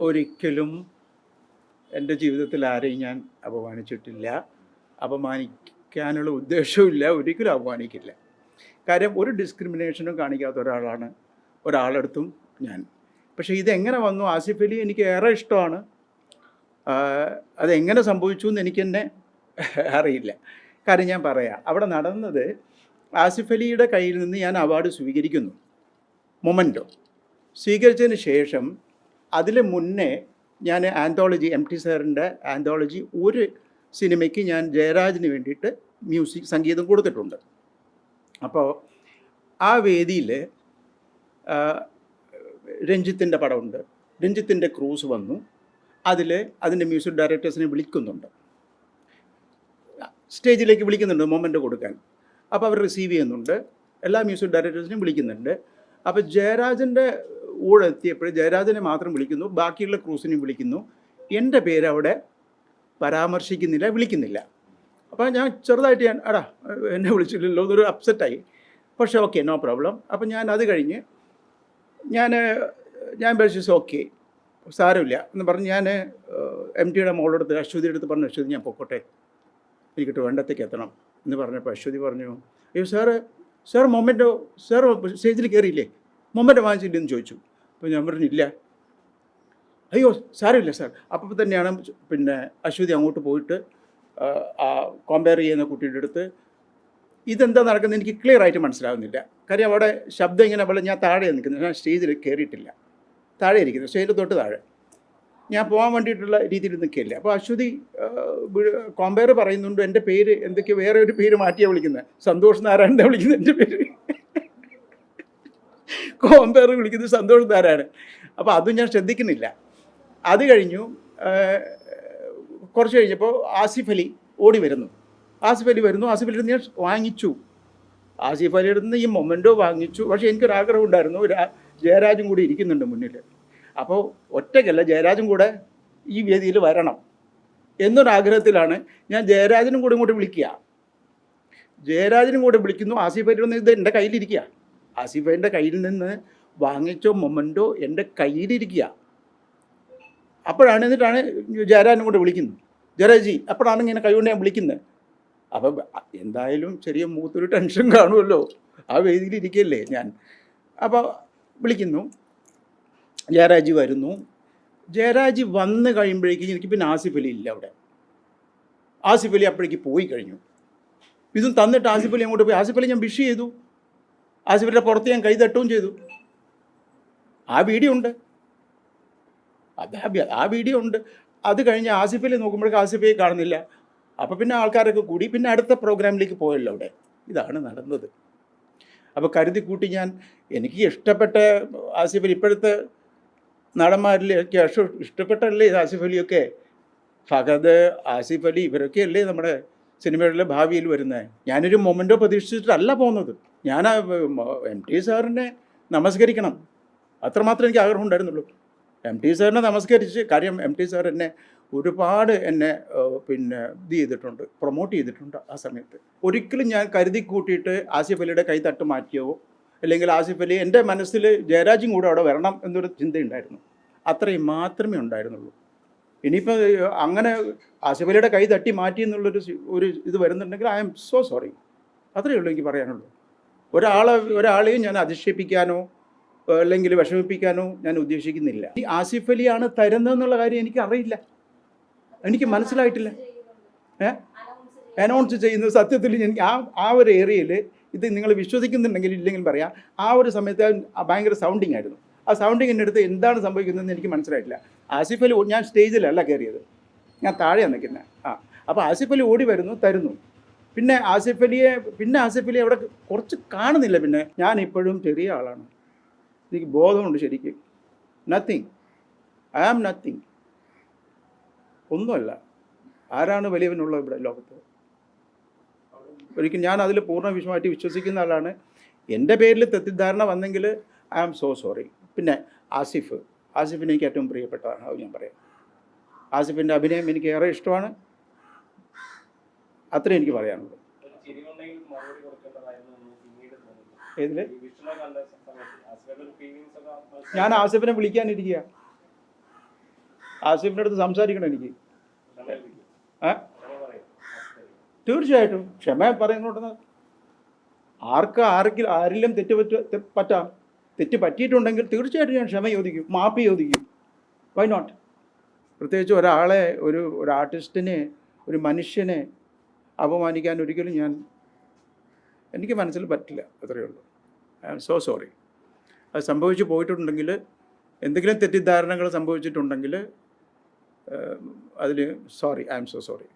ഒരിക്കലും എന്റെ ജീവിതത്തിൽ ആരെയും ഞാൻ അപമാനിച്ചിട്ടില്ല. അപമാനിക്കാനുള്ള ഉദ്ദേശവുമില്ല. ഒരിക്കലും അപമാനിക്കില്ല. കാര്യം ഒരു ഡിസ്ക്രിമിനേഷനും കാണിക്കാത്ത ഒരാളാണ്. ഒരാളെടുത്തും ഞാൻ. പക്ഷേ ഇതെങ്ങനെ വന്നു? ആസിഫ് അലി എനിക്ക് ഏറെ ഇഷ്ടമാണ്. അതെങ്ങനെ സംഭവിച്ചു എന്ന് എനിക്കെന്നെ അറിയില്ല. കാര്യം ഞാൻ പറയാം. അവിടെ നടന്നത് ആസിഫ് അലിയുടെ കയ്യിൽ നിന്ന് ഞാൻ അവാർഡ് സ്വീകരിക്കുന്നു. മൊമെന്റോ. സ്വീകരിച്ചതിന് ശേഷം അതിന് മുന്നേ ഞാൻ ആന്തോളജി എം ടി സാറിന്റെ ആന്തോളജി ഒരു സിനിമയ്ക്ക് ഞാൻ ജയരാജിന് വേണ്ടിയിട്ട് മ്യൂസിക് സംഗീതം കൊടുത്തിട്ടുണ്ട്. അപ്പോൾ ആ വേദിയിൽ രഞ്ജിത്തിന്റെ പടമുണ്ട്. രഞ്ജിത്തിന്റെ ക്രൂസ് വന്നു. അതിൽ അതിന്റെ മ്യൂസിക് ഡയറക്ടേഴ്സിനെ വിളിക്കുന്നുണ്ട്. സ്റ്റേജിലേക്ക് വിളിക്കുന്നുണ്ട് മൊമെന്റ് കൊടുക്കാൻ. അപ്പോൾ അവർ റിസീവ് ചെയ്യുന്നുണ്ട്. എല്ലാ മ്യൂസിക് ഡയറക്ടേഴ്സിനെയും വിളിക്കുന്നുണ്ട്. അപ്പോൾ ജയരാജന്റെ കൂടെ എത്തിയപ്പോൾ ജയരാജനെ മാത്രം വിളിക്കുന്നു ബാക്കിയുള്ള ക്രൂസിനെയും വിളിക്കുന്നു. എന്റെ പേര് അവിടെ പരാമർശിക്കുന്നില്ല വിളിക്കുന്നില്ല. അപ്പോൾ ഞാൻ ചെറുതായിട്ട് ഞാൻ അടാ എന്നെ വിളിച്ചില്ലല്ലോ എന്നൊരു അപ്സെറ്റായി. പക്ഷേ ഓക്കെ നോ പ്രോബ്ലം. അപ്പോൾ ഞാൻ അത് കഴിഞ്ഞ് ഞാൻ ഞാൻ പേഴ്സ് ഓക്കെ സാരമില്ല എന്ന് പറഞ്ഞ് ഞാൻ എം ടിയുടെ മോളെടുത്ത് അശ്വതിയുടെ അടുത്ത് പറഞ്ഞു അശ്വതി ഞാൻ പൊക്കോട്ടെ എനിക്കിട്ട് വേണ്ടത്തേക്ക് എത്തണം എന്ന് പറഞ്ഞപ്പോൾ അശ്വതി പറഞ്ഞു അയ്യോ സാറ് സാർ മൊമെന്റോ സാർ സ്റ്റേജിൽ കയറിയില്ലേ? മൊമെന്റോ വാങ്ങിച്ചില്ലെന്ന് ചോദിച്ചു. അപ്പോൾ ഞാൻ പറഞ്ഞില്ല അയ്യോ സാരമില്ല സാർ. അപ്പോൾ തന്നെയാണ് പിന്നെ അശ്വതി അങ്ങോട്ട് പോയിട്ട് ആ കോമ്പയർ ചെയ്യുന്ന കുട്ടിയുടെ അടുത്ത് ഇതെന്താ നടക്കുന്നത്? എനിക്ക് ക്ലിയർ ആയിട്ട് മനസ്സിലാവുന്നില്ല. കാര്യം അവിടെ ശബ്ദം ഇങ്ങനെ അവളെ ഞാൻ താഴെ നിൽക്കുന്നത് ഞാൻ സ്റ്റേജിൽ കയറിയിട്ടില്ല. താഴെ ഇരിക്കുന്നത് സ്റ്റേജിൽ തൊട്ട് താഴെ. ഞാൻ പോകാൻ വേണ്ടിയിട്ടുള്ള രീതിയിൽ നിൽക്കില്ല അപ്പോൾ അശ്വതി കോമ്പയർ പറയുന്നുണ്ട് എന്റെ പേര് എന്തൊക്കെയോ വേറെ ഒരു പേര് മാറ്റിയാണ് വിളിക്കുന്നത്. സന്തോഷ് നാരായണന്റെ വിളിക്കുന്നത് എന്റെ പേര്. കോമ്പയർ വിളിക്കുന്നത് സന്തോഷ് ധാരാണ് അപ്പോൾ അതും ഞാൻ ശ്രദ്ധിക്കുന്നില്ല. അത് കഴിഞ്ഞു കുറച്ച് കഴിഞ്ഞപ്പോൾ ആസിഫ് അലി ഓടി വരുന്നു. ആസിഫ് അലി വരുന്നു. ആസിഫ് അലി ഞാൻ വാങ്ങിച്ചു. ആസിഫ് അലിയുടെ നിന്ന് ഈ മൊമെന്റോ വാങ്ങിച്ചു. പക്ഷേ എനിക്കൊരാഗ്രഹം ഉണ്ടായിരുന്നു. ജയരാജും കൂടി ഇരിക്കുന്നുണ്ട് മുന്നിൽ അപ്പോൾ ഒറ്റയ്ക്കല്ല ജയരാജും കൂടെ ഈ വേദിയിൽ വരണം എന്നൊരാഗ്രഹത്തിലാണ് ഞാൻ ജയരാജനും കൂടെ ഇങ്ങോട്ട് വിളിക്കുക. ജയരാജനും കൂടെ വിളിക്കുന്നു. ആസിഫ് അലിയുടെ ഇത് എന്റെ കയ്യിലിരിക്കുക. ആസിഫ് അലിന്റെ കയ്യിൽ നിന്ന് വാങ്ങിച്ച മൊമെന്റോ എന്റെ കയ്യിലിരിക്കുക. അപ്പോഴാണ് എന്നിട്ടാണ് ജയരാജനും കൂടെ വിളിക്കുന്നത്. ജയരാജി അപ്പോഴാണ് ഇങ്ങനെ കൈകൊണ്ട് ഞാൻ വിളിക്കുന്നത്. അപ്പം എന്തായാലും ചെറിയ മൂത്തൊരു ടെൻഷൻ കാണുമല്ലോ. ആ വേദിയിലിരിക്കല്ലേ ഞാൻ. അപ്പോൾ വിളിക്കുന്നു. ജയരാജി വരുന്നു. ജയരാജി വന്ന് കഴിയുമ്പോഴേക്കും എനിക്ക് പിന്നെ ആസിഫ് അലി ഇല്ല അവിടെ. ആസിഫ് അലി അപ്പോഴേക്ക് പോയി കഴിഞ്ഞു. ഇതും തന്നിട്ട് ആസിഫ് അലി അങ്ങോട്ട് പോയി. ആസിഫ് അലി ഞാൻ വിഷ് ചെയ്തു. ആസിഫ് അലിയുടെ പുറത്ത് ഞാൻ കൈ തട്ടുകയും ചെയ്തു. ആ വീഡിയോ ഉണ്ട്. അത് ആ വീഡിയോ ഉണ്ട്. അത് കഴിഞ്ഞ് ആസിഫിൽ നോക്കുമ്പോഴേക്ക് നോക്കുമ്പോഴേക്കും ആസിഫ് കാണുന്നില്ല. അപ്പോൾ പിന്നെ ആൾക്കാരൊക്കെ കൂടി പിന്നെ അടുത്ത പ്രോഗ്രാമിലേക്ക് പോയല്ലോ അവിടെ. ഇതാണ് നടന്നത്. അപ്പോൾ കരുതി കൂട്ടി ഞാൻ എനിക്ക് ഇഷ്ടപ്പെട്ട ആസിഫ് ഇപ്പോഴത്തെ നടന്മാരിലൊക്കെ ഇഷ്ടപ്പെട്ടല്ലേ ആസിഫ് അലിയൊക്കെ? ഫഹദ് ആസിഫ് അലി ഇവരൊക്കെ അല്ലേ നമ്മുടെ സിനിമയുടെ ഭാവിയിൽ വരുന്നത്. ഞാനൊരു മൊമെന്റോ പ്രതീക്ഷിച്ചിട്ടല്ല പോകുന്നത്. ഞാൻ എം ടി സാറിനെ നമസ്കരിക്കണം. അത്രമാത്രം എനിക്ക് ആഗ്രഹം ഉണ്ടായിരുന്നുള്ളൂ. എം ടി സാറിനെ നമസ്കരിച്ച് കാര്യം എം ടി സാർ എന്നെ ഒരുപാട് എന്നെ പിന്നെ ഇത് ചെയ്തിട്ടുണ്ട് പ്രൊമോട്ട് ചെയ്തിട്ടുണ്ട് ആ സമയത്ത്. ഒരിക്കലും ഞാൻ കരുതി കൂട്ടിയിട്ട് ആസിഫ് അലിയുടെ കൈ തട്ട് മാറ്റിയോ അല്ലെങ്കിൽ ആസിഫ് അലി എന്റെ മനസ്സിൽ ജയരാജും കൂടെ അവിടെ വരണം എന്നൊരു ചിന്തയുണ്ടായിരുന്നു. അത്രയും മാത്രമേ ഉണ്ടായിരുന്നുള്ളൂ. ഇനിയിപ്പോൾ അങ്ങനെ ആസിഫ് അലിയുടെ കൈ തട്ടി മാറ്റി എന്നുള്ളൊരു ഒരു ഇത് വരുന്നുണ്ടെങ്കിൽ ഐ എം സോ സോറി. അത്രയേ ഉള്ളൂ എനിക്ക് പറയാനുള്ളൂ. ഒരാളെ ഒരാളെയും ഞാൻ അധിക്ഷേപിക്കാനോ അല്ലെങ്കിൽ വിഷമിപ്പിക്കാനോ ഞാൻ ഉദ്ദേശിക്കുന്നില്ല. ഈ ആസിഫ് അലിയാണ് തരുന്നതെന്നുള്ള കാര്യം എനിക്ക് അറിയില്ല. എനിക്ക് മനസ്സിലായിട്ടില്ല. ഏ? അനൗൺസ് ചെയ്യുന്നത് സത്യത്തിൽ എനിക്ക് ആ ആ ഒരു ഏരിയയിൽ ഇത് നിങ്ങൾ വിശ്വസിക്കുന്നുണ്ടെങ്കിൽ ഇല്ലെങ്കിൽ പറയാം. ആ ഒരു സമയത്ത് ഭയങ്കര സൗണ്ടിങ് ആയിരുന്നു. ആ സൗണ്ടിങ് സൗണ്ടിങ്ങിന്റെ അടുത്ത് എന്താണ് സംഭവിക്കുന്നതെന്ന് എനിക്ക് മനസ്സിലായിട്ടില്ല. ആസിഫ് അലി ഞാൻ സ്റ്റേജിലല്ല കയറിയത് ഞാൻ താഴെയാണ് നിൽക്കുന്നത് ആ അപ്പോൾ ആസിഫ് അലി ഓടി വരുന്നു തരുന്നു. പിന്നെ ആസിഫ് അലിയെ പിന്നെ ആസിഫ് അലി അവിടെ കുറച്ച് കാണുന്നില്ല പിന്നെ. ഞാൻ ഇപ്പോഴും ചെറിയ ആളാണ്. എനിക്ക് ബോധമുണ്ട് ശരിക്കും. നത്തിങ് ഐ ആം നത്തിങ് ഒന്നുമല്ല. ആരാണ് വലിയവനുള്ളത് ഇവിടെ ലോകത്ത്? ഒരിക്കലും ഞാൻ അതിൽ പൂർണ വിശ്വമായിട്ട് വിശ്വസിക്കുന്ന ആളാണ്. എന്റെ പേരിൽ തെറ്റിദ്ധാരണ വന്നെങ്കിൽ ഐ ആം സോ സോറി പിന്നെ ആസിഫ്. ആസിഫിന് എനിക്ക് ഏറ്റവും പ്രിയപ്പെട്ടതാണ്. അത് ഞാൻ പറയാം. ആസിഫിന്റെ അഭിനയം എനിക്ക് ഏറെ ഇഷ്ടമാണ്. അത്രയും എനിക്ക് പറയാനുള്ളൂ. ഏതിൽ. ഞാൻ ആസിഫിനെ വിളിക്കാനിരിക്കുക ആസിഫിന്റെ അടുത്ത് സംസാരിക്കണം എനിക്ക്. തീർച്ചയായിട്ടും. ക്ഷമ പറയുന്നുണ്ടെന്ന് ആർക്ക് ആർക്കും ആരിലും തെറ്റ് പറ്റാം. തെറ്റ് പറ്റിയിട്ടുണ്ടെങ്കിൽ തീർച്ചയായിട്ടും ഞാൻ ക്ഷമ ചോദിക്കും മാപ്പ് ചോദിക്കും. വൈ നോട്ട് പ്രത്യേകിച്ച് ഒരാളെ ഒരു ഒരു ആർട്ടിസ്റ്റിനെ ഒരു മനുഷ്യനെ അപമാനിക്കാൻ ഒരിക്കലും ഞാൻ എനിക്ക് മനസ്സിൽ പറ്റില്ല അത്രയേ ഉള്ളൂ. ഐ ആം സോ സോറി അത് സംഭവിച്ചു പോയിട്ടുണ്ടെങ്കിൽ എന്തെങ്കിലും തെറ്റിദ്ധാരണകൾ സംഭവിച്ചിട്ടുണ്ടെങ്കിൽ അതിൽ sorry I am so sorry